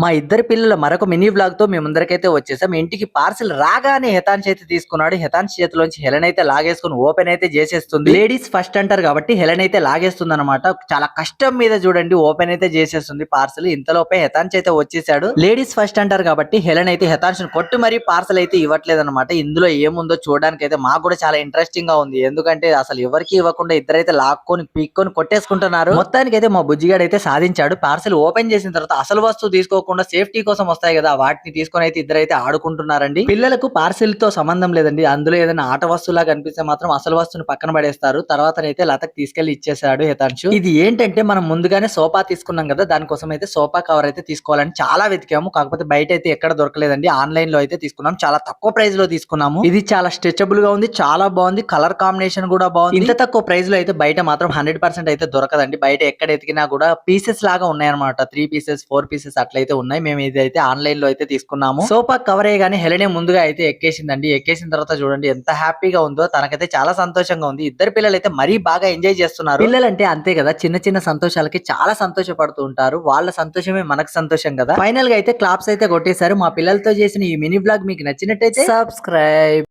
మా ఇద్దరు పిల్లల మరొక మినీ బ్లాగ్తో మేముందరికైతే వచ్చేసాం. ఇంటికి పార్సిల్ రాగానే హెతాన్స్ అయితే తీసుకున్నాడు. హెతాన్స్ చేతిలోంచి హెలెన్ అయితే లాగేసుకుని ఓపెన్ అయితే చేసేస్తుంది. లేడీస్ ఫస్ట్ అంటారు కాబట్టి హెలెన్ అయితే లాగేస్తుంది అనమాట చాలా కష్టం మీద చూడండి ఓపెన్ అయితే చేసేస్తుంది పార్సిల్ ఇంతలోపే హెతాన్స్ అయితే వచ్చేసాడు. లేడీస్ ఫస్ట్ అంటారు కాబట్టి హెలెన్ అయితే హెతాన్స్ కొట్టు మరీ పార్సల్ అయితే ఇవ్వట్లేదు అనమాట ఇందులో ఏముందో చూడడానికి అయితే మాకు కూడా చాలా ఇంట్రెస్టింగ్గా ఉంది. ఎందుకంటే అసలు ఎవరికి ఇవ్వకుండా ఇద్దరైతే లాక్కొని పీక్కొని కొట్టేసుకుంటున్నారు. మొత్తానికి అయితే మా బుజ్జిగాడు అయితే సాధించాడు. పార్సల్ ఓపెన్ చేసిన తర్వాత అసలు వస్తువు తీసుకో అనుకోకుండా సేఫ్టీ కోసం వస్తాయి కదా. వాటిని తీసుకొని అయితే ఇద్దరైతే ఆడుకుంటున్నారండి. పిల్లలకు పార్సిల్తో సంబంధం లేదండి. అందులో ఏదైనా ఆట వస్తువులా కనిపిస్తే మాత్రం అసలు వస్తువుని పక్కన పడేస్తారు. తర్వాత అయితే లతకు తీసుకెళ్ళి ఇచ్చేసాడు హితాంశు. ఇది ఏంటంటే మనం ముందుగానే సోఫా తీసుకున్నాం కదా. దానికోసం అయితే సోఫా కవర్ అయితే తీసుకోవాలని చాలా వెతికాము. కాకపోతే బయట అయితే ఎక్కడ దొరకలేదండి. ఆన్లైన్లో అయితే తీసుకున్నాం. చాలా తక్కువ ప్రైస్లో తీసుకున్నాము. ఇది చాలా స్ట్రెచబుల్గా ఉంది. చాలా బాగుంది. కలర్ కాంబినేషన్ కూడా బాగుంది. ఇంత తక్కువ ప్రైస్లో అయితే బయట మాత్రం హండ్రెడ్ పర్సెంట్ అయితే దొరకదండి. బయట ఎక్కడ ఎతికినా కూడా పీసెస్ లాగా ఉన్నాయన్నమాట. త్రీ పీసెస్ ఫోర్ పీసెస్ అట్లయితే ఉన్నాయి. మేము ఇది అయితే ఆన్లైన్లో అయితే తీసుకున్నాము. సోఫా కవర్ అయ్యగానే హెలెనే ముందుగా అయితే ఎక్కేసిందండి. ఎక్కేసిన తర్వాత చూడండి ఎంత హ్యాపీగా ఉందో. తనకైతే చాలా సంతోషంగా ఉంది. ఇద్దరు పిల్లలు అయితే మరీ బాగా ఎంజాయ్ చేస్తున్నారు. పిల్లలు అంటే అంతే కదా. చిన్న చిన్న సంతోషాలకి చాలా సంతోషపడుతూ ఉంటారు. వాళ్ళ సంతోషమే మనకు సంతోషం కదా. ఫైనల్గా అయితే క్లాప్స్ అయితే కొట్టేశారు. మా పిల్లలతో చేసిన ఈ మినీ బ్లాగ్ మీకు నచ్చినట్టయితే సబ్స్క్రైబ్